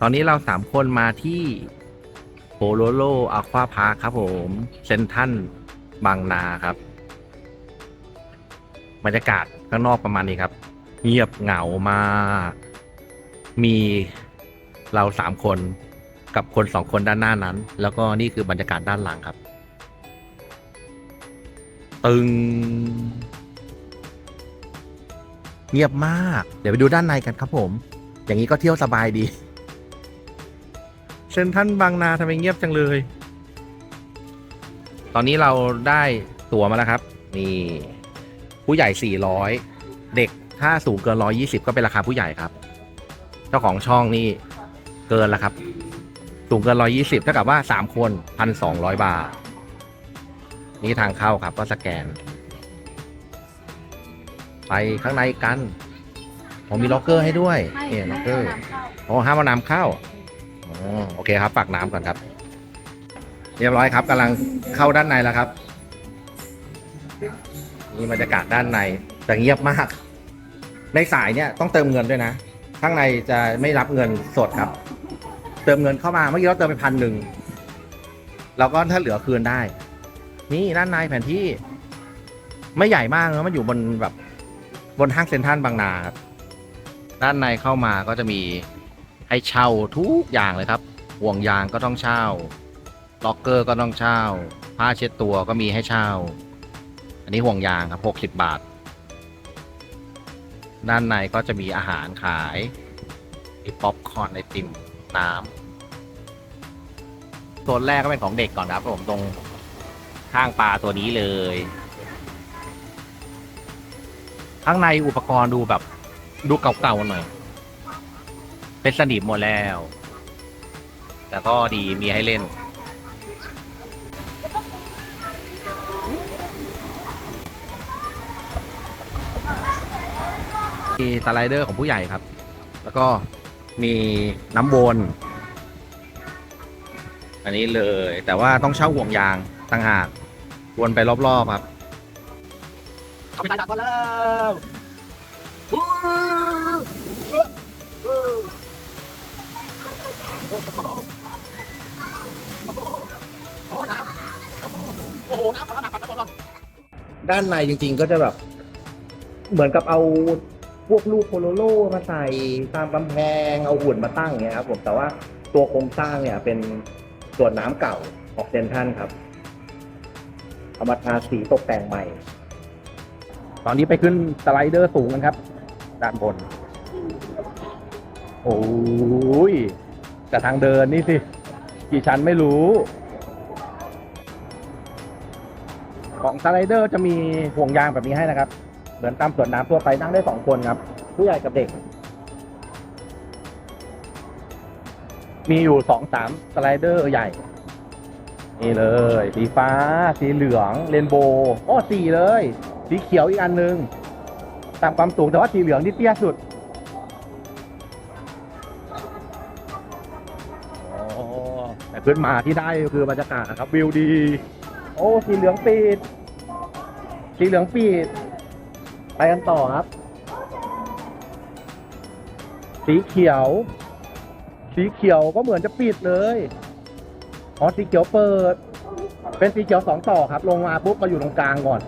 ตอนนี้เราสามคนมาที่โ o โลโลอะควาพาร์คครับผมเซนทันบางนาครับ บรรยากาศข้างนอกประมาณนี้ครับ เงียบเหงามากมีเราสามคนกับคนสองคนด้านหน้านั้น แล้วก็นี่คือบรรยากาศด้านหลังครับ ตึง เงียบมาก เดี๋ยวไปดูด้านในกันครับผม อย่างนี้ก็เที่ยวสบายดี เซนทรันบางนาทำไมเงียบจังเลย ตอนนี้เราได้ตั๋วมาแล้วครับ นี่ผู้ใหญ่ 400 เด็กถ้าสูงเกิน 120 ก็เป็นราคาผู้ใหญ่ครับ เจ้าของช่องนี่เกินแล้วครับ สูงเกิน 120เท่ากับว่า 3 คน 1,200 บาท นี่ทางเข้าครับก็สแกน ไปข้างในกันผมมีล็อกเกอร์ให้ด้วยเนี่ยล็อกเกอร์โอ้ห้ามเอาน้ำเข้า โอเคครับ ฝากน้ำก่อนครับ เรียบร้อยครับกำลังเข้าด้านในแล้วครับ นี่บรรยากาศด้านในแต่เงียบมาก ในสายเนี่ยต้องเติมเงินด้วยนะ ข้างในจะไม่รับเงินสดครับ เติมเงินเข้ามาเมื่อกี้เราเติมไปพันหนึ่งแล้วก็ถ้าเหลือคืนได้ นี่ด้านในแผนที่ ไม่ใหญ่มากนะมันอยู่บนแบบบนห้างเซ็นทรัลบางนาครับด้านในเข้ามาก็จะมี ให้เช่าทุกอย่างเลยครับ ห่วงยางก็ต้องเช่า ล็อกเกอร์ก็ต้องเช่า ผ้าเช็ดตัวก็มีให้เช่า อันนี้ห่วงยางครับหกสิบบาท ด้านในก็จะมีอาหารขายมีป๊อปคอร์นไอติมน้ำโซนแรกก็เป็นของเด็กก่อนครับผมตรงข้างปลาตัวนี้เลย ข้างในอุปกรณ์ดูแบบดูเก่าๆหน่อย เป็นสนิมหมดแล้ว แต่ก็ดีมีให้เล่น มีสไลเดอร์ของผู้ใหญ่ครับ แล้วก็มีน้ำวน อันนี้เลย แต่ว่าต้องเช่าห่วงยางต่างหาก วนไปรอบๆครับเข้าไปตายจากก่อนแล้ว ด้านในจริง ๆ ก็จะแบบ เหมือนกับเอาพวกลูกโพโลโลมาใส่ตามกำแพงเอาหุ่นมาตั้งเงี้ยครับผมแต่ว่าตัวโครงสร้างเนี่ยเป็นส่วนน้ำเก่าของเซนทันครับเอามาทาสีตกแต่งใหม่ ตอนนี้ไปขึ้นสไลเดอร์สูงกันครับ ด้านบน โอ้ยแต่ทางเดินนี่สิ กี่ชั้นไม่รู้ ของสไลเดอร์จะมีห่วงยางแบบนี้ให้นะครับ เหมือนตามสวนน้ำทั่วไปนั่งได้สองคนครับ ผู้ใหญ่กับเด็ก มีอยู่สองสามสไลเดอร์ใหญ่ นี่เลย สีฟ้า สีเหลืองเรนโบว์โอ้สีเลย สีเขียวอีกอันหนึง ตามความสูงแต่ว่าสีเหลืองที่เตี้ยสุดโอ้แต่ขึ้นมาที่ได้ก็คือบรรยากาศนะครับวิวดี โอ้ สีเหลืองปีดสีเหลืองปีดไปกันต่อครับ สีเขียว สีเขียวก็เหมือนจะปิดเลย อ๋อ สีเขียวเปิด เป็นสีเขียวสองต่อครับ ลงมาปุ๊บมาอยู่ตรงกลางก่อน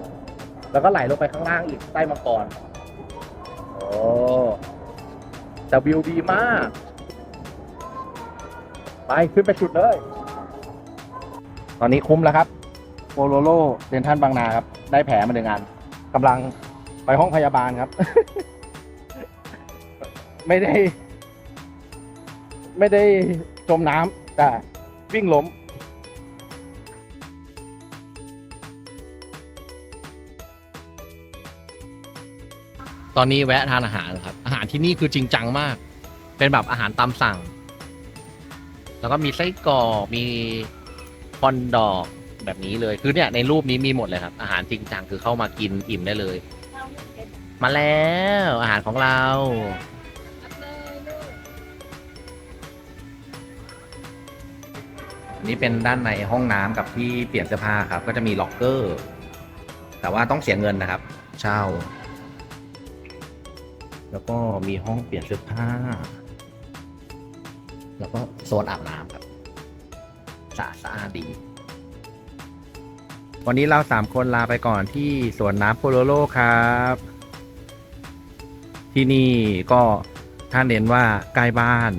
แล้วก็ไหลลงไปข้างล่างอีกใต้มังกรโอ้แต่วิวดีมาก ไป ขึ้นไปสุดเลย ตอนนี้คุ้มแล้วครับ โปโลโลเซนทันบางนาครับ ได้แผลมาหนึ่งอันกำลังไปห้องพยาบาลครับ ไม่ได้ ไม่ได้จมน้ำแต่วิ่งล้มตอนนี้แวะทานอาหารครับ อาหารที่นี่คือจริงจังมาก เป็นแบบอาหารตามสั่ง แล้วก็มีไส้กรอกมีคอนดอก แบบนี้เลย คือเนี่ยในรูปนี้มีหมดเลยครับ อาหารจริงจังคือเข้ามากินอิ่มได้เลย มาแล้วอาหารของเราน,นี่เป็นด้านในห้องน้ำกับที่เปลี่ยนเสื้อผ้าครับ ก็จะมีล็อกเกอร์ แต่ว่าต้องเสียเงินนะครับ เช่า แล้วก็มีห้องเปลี่ยนเสื้อผ้า แล้วก็โซนอาบน้ำครับสะอาดสะอาดดี วันนี้เราสามคนลาไปก่อนที่สวนน้ำโพโลโลครับ ที่นี่ก็ถ้าเน้นว่าใกล้บ้าน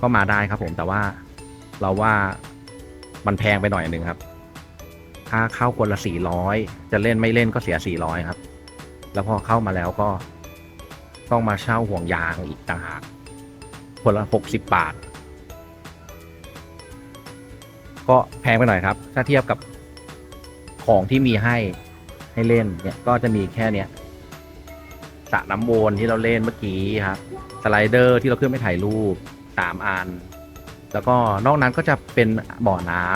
ก็มาได้ครับผมแต่ว่าเราว่ามันแพงไปหน่อยหนึ่งครับค่าเข้าคนละสี่ร้อยจะเล่นไม่เล่นก็เสียสี่ร้อยครับ แล้วพอเข้ามาแล้วก็ต้องมาเช่าห่วงยางอีกต่างหากคนละหกสิบบาท ก็แพงไปหน่อยครับ ถ้าเทียบกับ ของที่มีให้ให้เล่นเนี่ยก็จะมีแค่เนี้ยสระน้ำวนที่เราเล่นเมื่อกี้ครับสไลเดอร์ที่เราขึ้นไปถ่ายรูปสามอัน แล้วก็นอกนั้นก็จะเป็นบ่อน้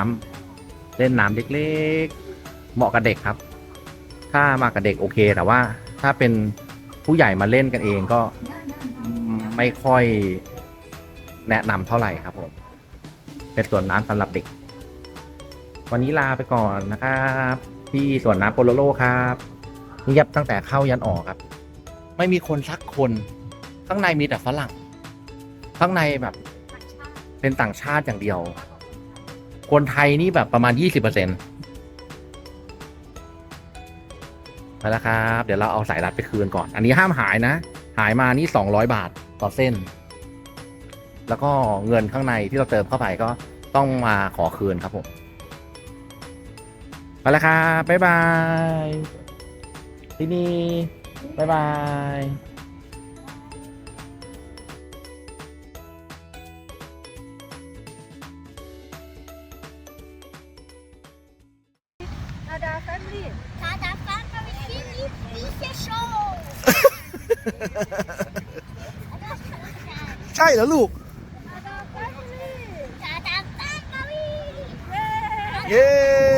ำเล่นน้ำเล็กๆ เหมาะกับเด็กครับ ถ้ามากับเด็กโอเค แต่ว่าถ้าเป็นผู้ใหญ่มาเล่นกันเองก็ไม่ค่อยแนะนำเท่าไหร่ครับผมเป็นส่วนน้ำสำหรับเด็ก วันนี้ลาไปก่อนนะครับที่สวนน้ำโปโลโลครับเงียบตั้งแต่เข้ายันออกครับ ไม่มีคนสักคนข้างในมีแต่ฝรั่ง ข้างในแบบเป็นต่างชาติอย่างเดียว คนไทยนี่แบบประมาณยี่สิบเปอร์เซ็นต์ไปแล้วครับ เดี๋ยวเราเอาสายรัดไปคืนก่อน อันนี้ห้ามหายนะ หายมานี่สองร้อยบาทต่อเส้น แล้วก็เงินข้างในที่เราเติมเข้าไปก็ต้องมาขอคืนครับผม แล้วครับบ๊ายบายที่นี่บ๊ายบาย Tada Family. Tada Family Fischer Show ใช่แล้วลูก Tada Family. Tada Family เย้เย้